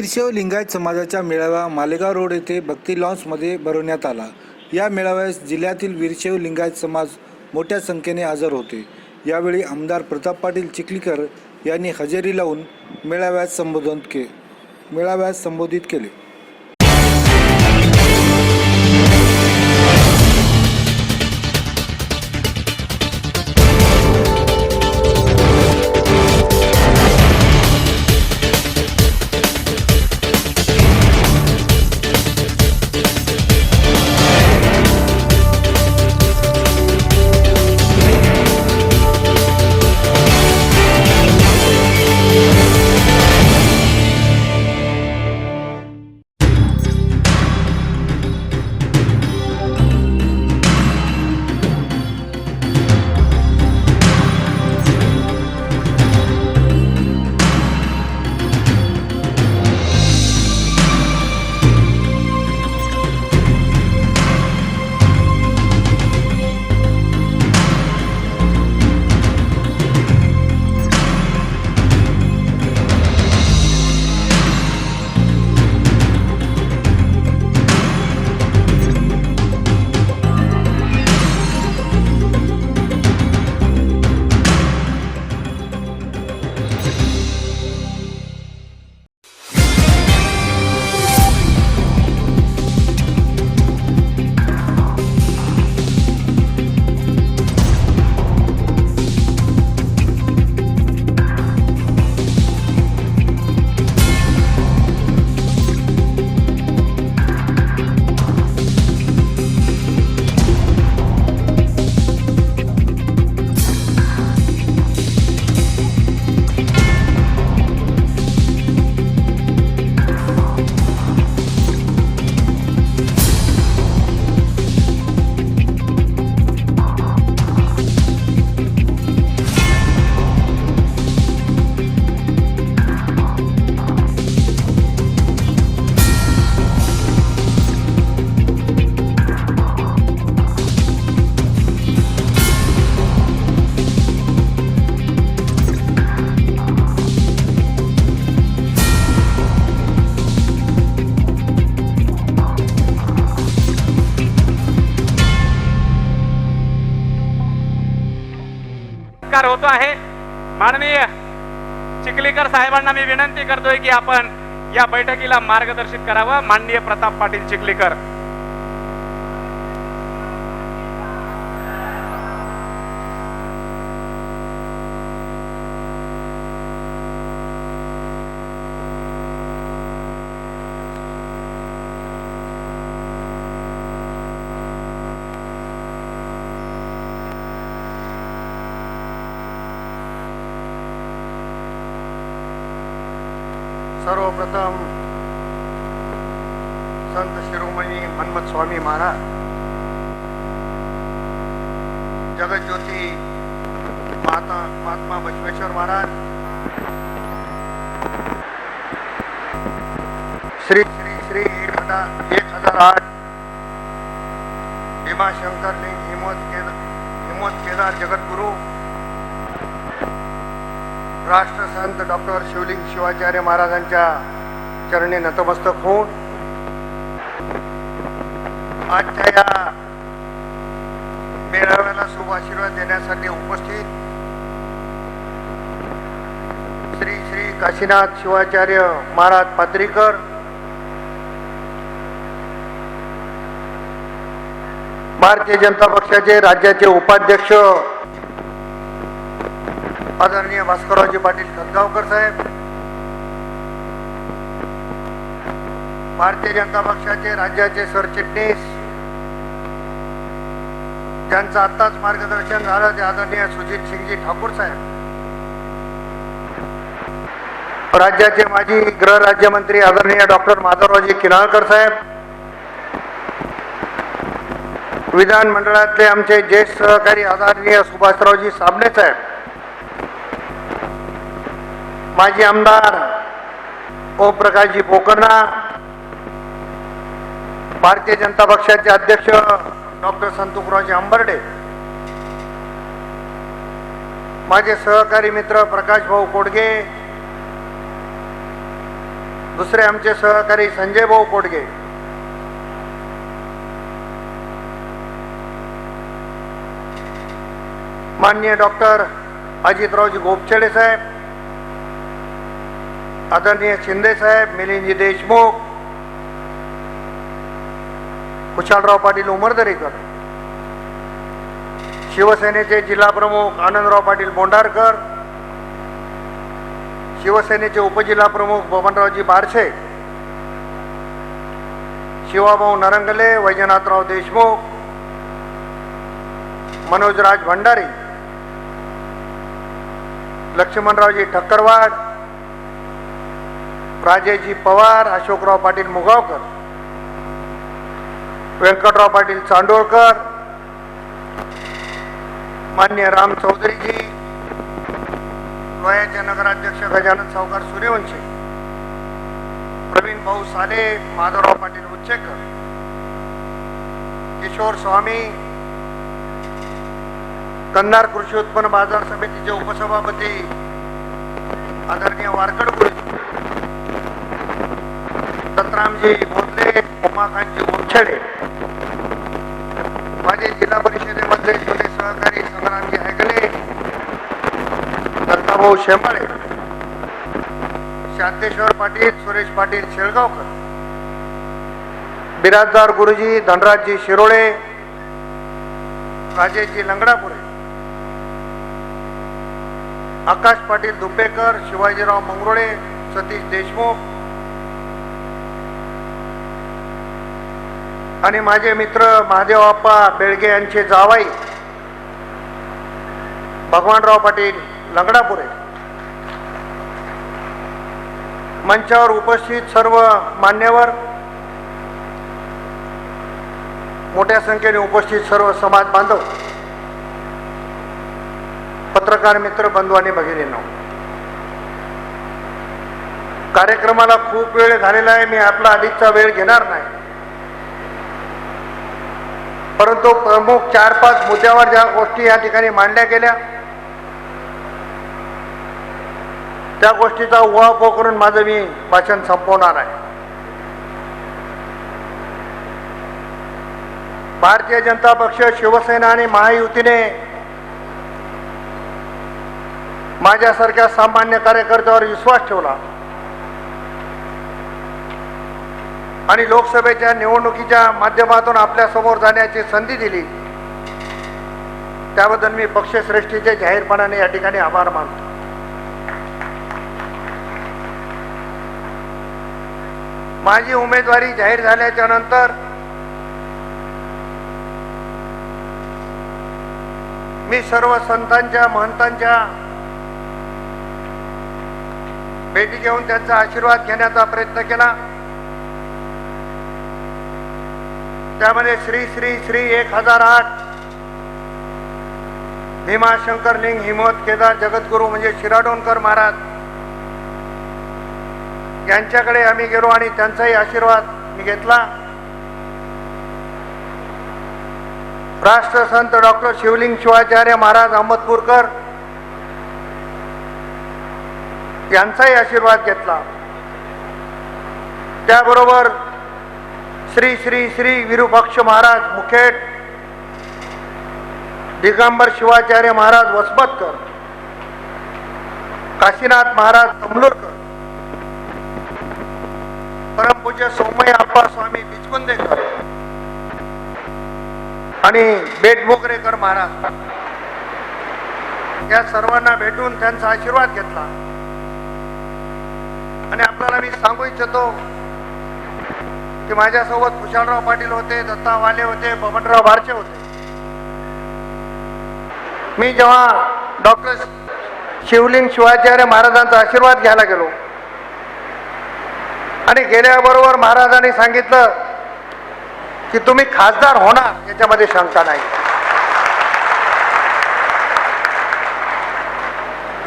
वीरशैव लिंगायत समाजाच्या मेळावा मालेगाव रोड येथे भक्ती लॉन्समध्ये भरवण्यात आला. या मेळाव्यास जिल्ह्यातील वीरशैव लिंगायत समाज मोठ्या संख्येने हजर होते. यावेळी आमदार प्रताप पाटील चिखलीकर यांनी हजेरी लावून मेळाव्यास संबोधन के मेळाव्यास संबोधित केले. चिखलीकर साहेबांना मी विनंती करतोय की आपण या बैठकीला मार्गदर्शित करावं. माननीय प्रताप पाटील चिखलीकर. हनुमत स्वामी महाराज। जगज्योती माता महात्मा बसवेश्वर महाराज। श्री श्री श्री एक हजार एक हजार आठ। भीमाशंकर लिंग हिमवत केदार हिमवत केदार जगद्गुरु। राष्ट्रसंत डॉक्टर शिवलिंग शिवाचार्य महाराजांच्या चरणी नतमस्तक होऊन आजच्या या मेळाव्याला शुभ आशीर्वाद देण्यासाठी उपस्थित श्री श्री काशीनाथ शिवाचार्य महाराज पाद्रीकर भारतीय जनता पक्षाचे राज्याचे उपाध्यक्ष आदरणीय भास्कररावजी पाटील खतगावकर साहेब भारतीय जनता पक्षाचे राज्याचे सरचिटणीस त्यांचं आत्ताच मार्गदर्शन झालं ते आदरणीय सुजित सिंगजी ठाकूर साहेब. राज्याचे माजी गृह राज्यमंत्री आदरणीय डॉक्टर माधवरावजी किनाळकर साहेब. विधान मंडळातले आमचे ज्येष्ठ सहकारी आदरणीय सुभाषरावजी साबणे साहेब. माजी आमदार ओमप्रकाशजी पोकर्णा. भारतीय जनता पक्षाचे अध्यक्ष डॉक्टर संतोषरावजी अंबर्डे माझे सहकारी मित्र प्रकाश भाऊ कोडगे दुसरे आमचे सहकारी संजय भाऊ कोडगे. माननीय डॉक्टर अजितरावजी गोपचडे साहेब आदरणीय शिंदे साहेब मिलिंदजी देशमुख कुशालराव पाटील उमरदरेकर शिवसेनेचे जिल्हा प्रमुख आनंदराव पाटील बोंडारकर. शिवसेनेचे उपजिल्हा प्रमुख बबनरावजी बारशे शिवाभाऊ नरंगले वैजनाथराव देशमुख. मनोजराज भंडारी. लक्ष्मणरावजी ठक्करवाड. राजेजी पवार अशोकराव पाटील मुगावकर. व्यंकटराव पाटील चांडोळकर मान्य राम चौधरीजी लोह्याचे नगराध्यक्ष गजानन सावकार सूर्यवंशी प्रवीण भाऊ साले माधवराव पाटील उच्चेकर किशोर स्वामी कन्नार कृषी उत्पन्न बाजार समितीचे उपसभापती आदरणीय वारकड गुरुजी दत्तरामजी मोदले उमाकांतजी गोपछडे माझे जिल्हा परिषदेमधले छोटे सहकारी संग्रामजी हैगले दत्ताभाऊ शेंबाळे शांतेश्वर पाटील सुरेश पाटील शेळगावकर बिराजदार गुरुजी धनराजजी शिरोळे राजेशजी लंगडापुरे आकाश पाटील धुपेकर शिवाजीराव मंगरोळे सतीश देशमुख आणि माझे मित्र महादेव आप्पा बेळगे यांचे जावाई भगवानराव पाटील लंगडापुरे मंचावर उपस्थित सर्व मान्यवर मोठ्या संख्येने उपस्थित सर्व समाज बांधव पत्रकार मित्र बंधू आणि भगिनींनो कार्यक्रमाला खूप वेळ झालेला आहे. मी आपला अधिकचा वेळ घेणार नाही. परंतु प्रमुख चार पाच मुद्द्यावर ज्या गोष्टी या ठिकाणी मांडल्या गेल्या त्या गोष्टीचा उहापोह करून माझं मी भाषण संपवणार आहे. भारतीय जनता पक्ष शिवसेना आणि महायुतीने माझ्यासारख्या सामान्य कार्यकर्त्यावर विश्वास ठेवला. आणि लोकसभेच्या निवडणुकीच्या माध्यमातून आपल्यासमोर जाण्याची संधी दिली. त्याबद्दल मी पक्षश्रेष्ठीचे जाहीरपणाने या ठिकाणी आभार मानतो. माझी उमेदवारी जाहीर झाल्याच्यानंतर मी सर्व संतांच्या महंतांच्या भेटी घेऊन त्यांचा आशीर्वाद घेण्याचा प्रयत्न केला. त्यामध्ये श्री श्री श्री एक हजार आठ. भीमाशंकर लिंग हिमत केदार जगद्गुरू म्हणजे शिराडोणकर महाराज. यांच्याकडे आम्ही गेलो आणि त्यांचाही आशीर्वाद मी घेतला. राष्ट्रसंत डॉक्टर शिवलिंग शिवाचार्य महाराज अहमदपूरकर यांचाही आशीर्वाद घेतला. त्याबरोबर श्री श्री श्री विरूपाक्ष महाराज मुखेड दिगंबर शिवाचार्य महाराज वसमतकर काशीनाथ महाराज तमलुरकर परमपूज्य सोमय आप्पा स्वामी बिचकुंदेकर आणि बेटमोगरेकर महाराज. या सर्वांना भेटून त्यांचा आशीर्वाद घेतला. आणि आपल्याला मी सांगू इच्छितो की माझ्यासोबत कुशालराव पाटील होते दत्ता वाले होते बबनराव भारचे होते. मी जेव्हा डॉक्टर शिवलिंग शिवाचार्य महाराजांचा आशीर्वाद घ्यायला गेलो आणि गेल्याबरोबर महाराजांनी सांगितलं की तुम्ही खासदार होणार याच्यामध्ये शंका नाही.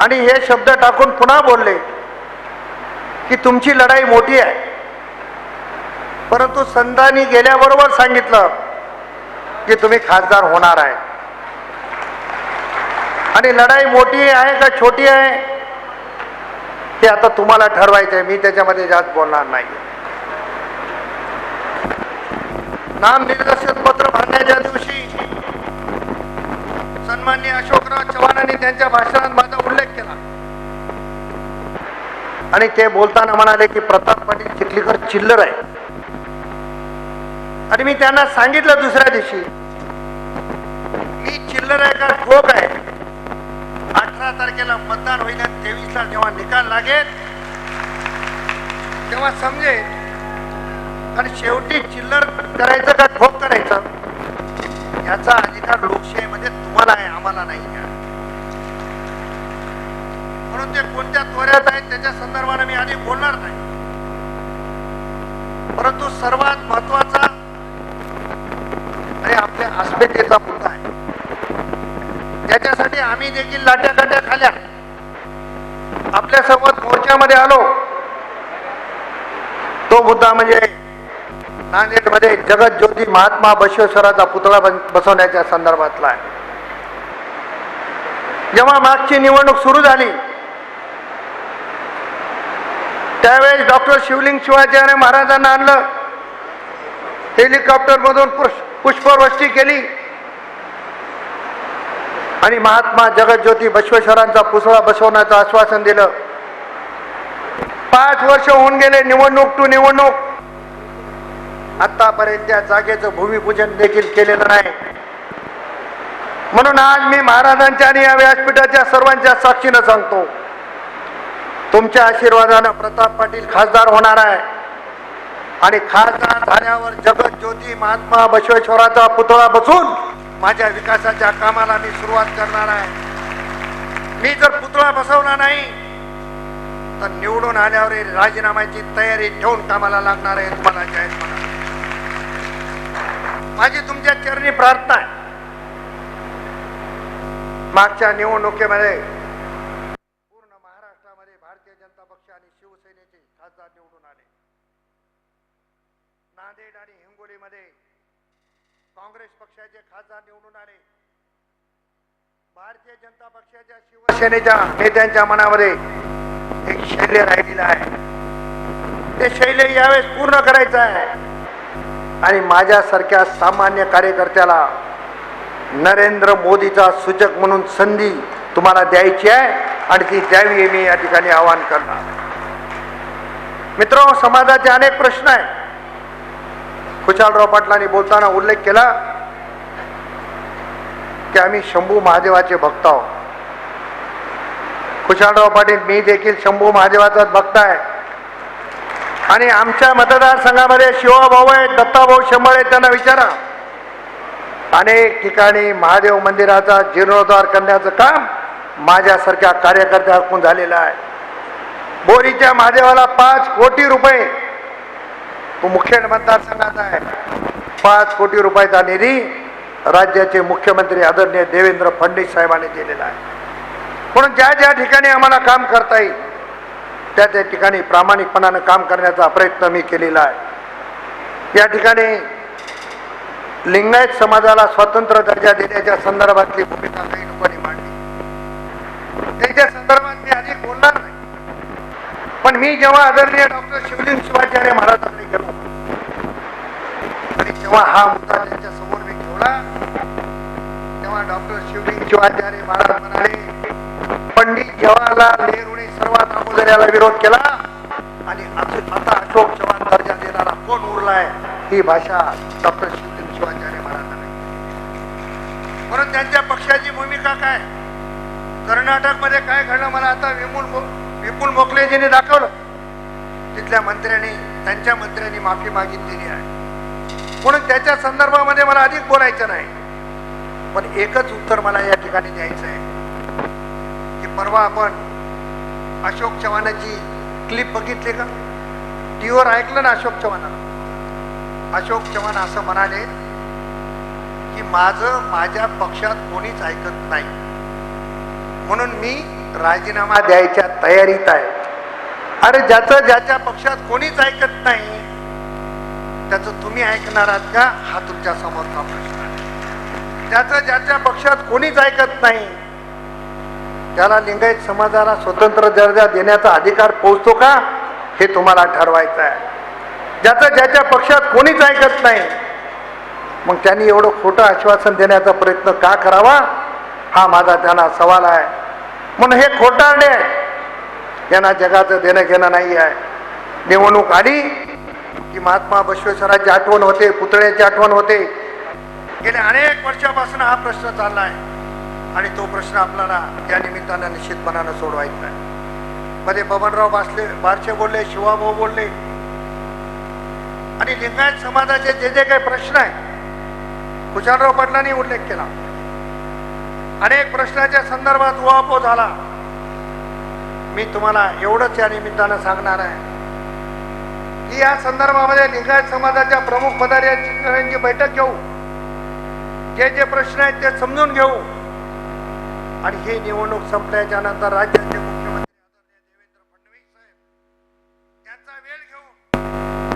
आणि हे शब्द टाकून पुन्हा बोलले की तुमची लढाई मोठी आहे. परंतु संतांनी गेल्याबरोबर सांगितलं की तुम्ही खासदार होणार आहे. आणि लढाई मोठी आहे का छोटी आहे? ते आता तुम्हाला ठरवायचं आहे. मी त्याच्यामध्ये जास्त बोलणार नाही. नाम निर्देशन पत्र भरण्याच्या दिवशी सन्माननीय अशोकराव चव्हाणांनी त्यांच्या भाषणात माझा उल्लेख केला. आणि ते बोलताना म्हणाले की प्रताप पाटील चिखलीकर चिल्लर आहे. आणि मी त्यांना सांगितलं दुसऱ्या दिवशी मी चिल्लर आहे का ठोक आहे. अठरा तारखेला मतदान होईल आणि तेवीसला जेव्हा निकाल लागेल तेव्हा समजेल. आणि शेवटी चिल्लर करायचं का ठोक करायचं? याचा अधिकार लोकशाहीमध्ये तुम्हाला आहे आम्हाला नाही आहे. म्हणून ते कोणत्या त्वऱ्यात आहेत त्याच्या संदर्भाने मी आधी बोलणार नाही. परंतु सर्वात महत्त्वाचा अस्मितेचा मुद्दा आहे. त्याच्यासाठी आम्ही देखील लाट्या काट्या खाल्या. आपल्यासोबत मोर्चामध्ये आलो. तो मुद्दा म्हणजे नांदेडमध्ये जगत ज्योती महात्मा बसवेश्वराचा पुतळा बसवण्याच्या संदर्भातला आहे. जेव्हा मागची निवडणूक सुरू झाली त्यावेळेस डॉक्टर शिवलिंग शिवाचार्य महाराजांना आणलं. हेलिकॉप्टर मधून पुष्पवृष्टी केली. आणि महात्मा जगज्योती बसवेश्वरांचा पुसळा बसवण्याचं आश्वासन दिलं. पाच वर्ष होऊन गेले निवडणूक टू निवडणूक. आतापर्यंत त्या जागेचं भूमिपूजन देखील केलेलं नाही. म्हणून आज मी महाराजांच्या आणि या व्यासपीठाच्या सर्वांच्या साक्षीनं सांगतो तुमच्या आशीर्वादानं प्रताप पाटील खासदार होणार आहे. आणि खासदार झाल्यावर जगत ज्योती महात्मा बसवेश्वराचा पुतळा बसून माझ्या विकासाच्या कामाला मी सुरुवात करणार आहे. मी जर पुतळा बसवला नाही तर निवडून आल्यावर राजीनाम्याची तयारी ठेवून कामाला लागणार आहे तुम्हाला जाहीर म्हणा माझी तुमच्या चरणी प्रार्थना आहे. मागच्या निवडणुकीमध्ये पूर्ण महाराष्ट्रामध्ये भारतीय जनता पक्ष आणि शिवसेनेचे खासदार निवडून आले नांदेड आणि हिंगोलीमध्ये काँग्रेस पक्षाचे खासदार निवडून आले. भारतीय जनता पक्षाच्या शिवसेनेच्या नेत्यांच्या मनामध्ये एक शैल्य राहिलेलं आहे. ते शैल्य यावेळेस पूर्ण करायचं आहे. आणि माझ्यासारख्या सामान्य कार्यकर्त्याला नरेंद्र मोदीचा सूचक म्हणून संधी तुम्हाला द्यायची आहे आणि ती द्यावी मी या ठिकाणी आवाहन करणार. मित्र समाजाचे अनेक प्रश्न आहे खुशालराव पाटलांनी बोलताना उल्लेख केला की आम्ही शंभू महादेवाचे भक्त आहोत. खुशालराव पाटील मी देखील शंभू महादेवाचाच भक्त आहे. आणि आमच्या मतदारसंघामध्ये शिवाभाऊ आहेत दत्ताभाऊ शंभर आहेत त्यांना विचारा. अनेक ठिकाणी महादेव मंदिराचा जीर्णोद्धार करण्याचं काम माझ्यासारख्या कार्यकर्त्याकडून झालेलं आहे. बोरीच्या महादेवाला पाच कोटी रुपये. तो मतदारसंघाचा आहे. पाच कोटी रुपयाचा निधी राज्याचे मुख्यमंत्री आदरणीय देवेंद्र फडणवीस साहेबांनी दिलेला आहे. म्हणून ज्या ज्या ठिकाणी आम्हाला काम करता येईल त्या त्या ठिकाणी प्रामाणिकपणानं काम करण्याचा प्रयत्न मी केलेला आहे. या ठिकाणी लिंगायत समाजाला स्वतंत्र दर्जा देण्याच्या संदर्भातली भूमिका काही लोकांनी मांडली. त्याच्या संदर्भात मी अधिक बोलणार नाही पण मी जेव्हा आदरणीय डॉक्टर शिवलिंग शिवाचार्य महाराजांनी गेलो आणि जेव्हा हा मुद्दा त्यांच्यासमोर मी ठेवला तेव्हा डॉक्टर शिवलिंग शिवाचार्य महाराज म्हणाले पंडित जवाहरलाल नेहरूने सर्वात अगोदर याला विरोध केला आणि अजून आता अशोक चव्हाण दर्जा देणारा कोण उरलाय ही भाषा डॉक्टर शिवाचार्य महाराजांना म्हणून त्यांच्या पक्षाची भूमिका काय? कर्नाटकमध्ये काय घडलं मला आता विपुल विपुल मोकलेजीने दाखवलं. तिथल्या मंत्र्यांनी त्यांच्या मंत्र्यांनी माफी मागितलेली आहे. म्हणून त्याच्या संदर्भामध्ये मला अधिक बोलायचं नाही. पण एकच उत्तर मला या ठिकाणी द्यायचं आहे की परवा आपण अशोक चव्हाणाची क्लिप बघितली का? टीव्हीवर ऐकलं ना अशोक चव्हाणाला? अशोक चव्हाण असं म्हणाले की माझं माझ्या पक्षात कोणीच ऐकत नाही. म्हणून मी राजीनामा द्यायच्या तयारीत आहे. अरे ज्याचं ज्याच्या पक्षात कोणीच ऐकत नाही त्याचं तुम्ही ऐकणार आहात का? हा तुमच्या समोरचा प्रश्न आहे. ज्याचं ज्याच्या पक्षात कोणीच ऐकत नाही त्याला लिंगायत समाजाला स्वतंत्र दर्जा देण्याचा अधिकार पोहोचतो का हे तुम्हाला ठरवायचं आहे. ज्याचं ज्याच्या पक्षात कोणीच ऐकत नाही मग त्यांनी एवढं खोटं आश्वासन देण्याचा प्रयत्न का करावा हा माझा त्यांना सवाल आहे. म्हणून हे खोटारडे आहे यांना जगाचं देणं घेणं नाही आहे. निवडणूक आली की महात्मा बसवेश्वराची आठवण होते पुतळ्याची आठवण होते. गेल्या अनेक वर्षापासून हा प्रश्न चालला आहे आणि तो प्रश्न आपल्याला त्या निमित्तानं निश्चितपणानं सोडवायचा आहे. मध्ये बबनराव बासले बारशे बोलले शिवाभाऊ बोलले. आणि लिंगायत समाजाचे जे जे काही प्रश्न आहेत कुशालराव पाटलांनी उल्लेख केला. अनेक प्रश्नाच्या संदर्भात उहापोह झाला. मी तुम्हाला एवढंच या निमित्तानं सांगणार आहे. की या संदर्भामध्ये लिंगायत समाजाच्या प्रमुख पदाधिकाऱ्यांची बैठक घेऊ जे जे प्रश्न आहेत ते समजून घेऊ. आणि ही निवडणूक संपल्याच्या नंतर राज्याचे मुख्यमंत्री देवेंद्र फडणवीस साहेब त्यांचा वेळ घेऊन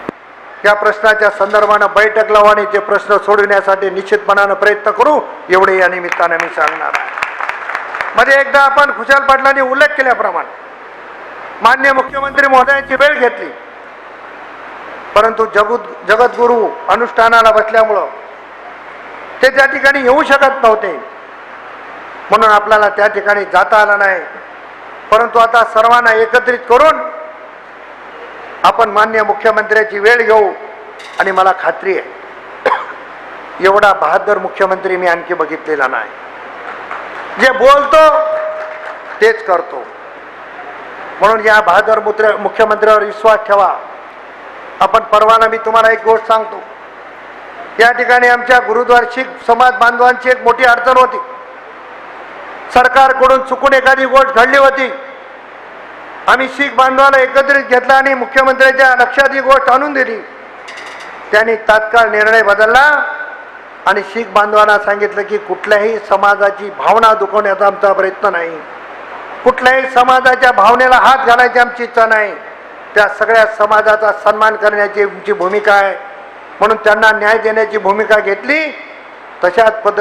त्या प्रश्नाच्या संदर्भानं बैठक लावू आणि ते प्रश्न सोडविण्यासाठी निश्चितपणानं प्रयत्न करू एवढे या निमित्तानं मी सांगणार आहे. मध्ये एकदा आपण खुशाल पाटलांनी उल्लेख केल्याप्रमाणे मान्य मुख्यमंत्री महोदयांची वेळ घेतली. परंतु जगुत जगद्गुरू अनुष्ठानाला बसल्यामुळं ते त्या ठिकाणी येऊ शकत नव्हते. म्हणून आपल्याला त्या ठिकाणी जाता आलं नाही. परंतु आता सर्वांना एकत्रित करून आपण मान्य मुख्यमंत्र्याची वेळ घेऊ आणि मला खात्री आहे. एवढा बहादर मुख्यमंत्री मी आणखी बघितलेला नाही. जे बोलतो तेच करतो. म्हणून या बहादर मुत्र मुख्यमंत्र्यावर विश्वास ठेवा. आपण परवाना मी तुम्हाला एक गोष्ट सांगतो. या ठिकाणी आमच्या गुरुद्वार शीख समाज बांधवांची एक मोठी अडचण होती. सरकारकडून चुकून एखादी गोष्ट घडली होती. आम्ही शीख बांधवाला एकत्रित घेतला आणि मुख्यमंत्र्यांच्या लक्षात ही गोष्ट आणून दिली. त्यांनी तात्काळ निर्णय बदलला आणि शीख बांधवांना सांगितलं की कुठल्याही समाजाची भावना दुखवण्याचा आमचा प्रयत्न नाही. कुठल्याही समाजाच्या भावनेला हात घालायची आमची इच्छा नाही. त्या सगळ्या समाजाचा सन्मान करण्याची आमची भूमिका आहे. म्हणून त्यांना न्याय देण्याची भूमिका घेतली. तशाच पद्धत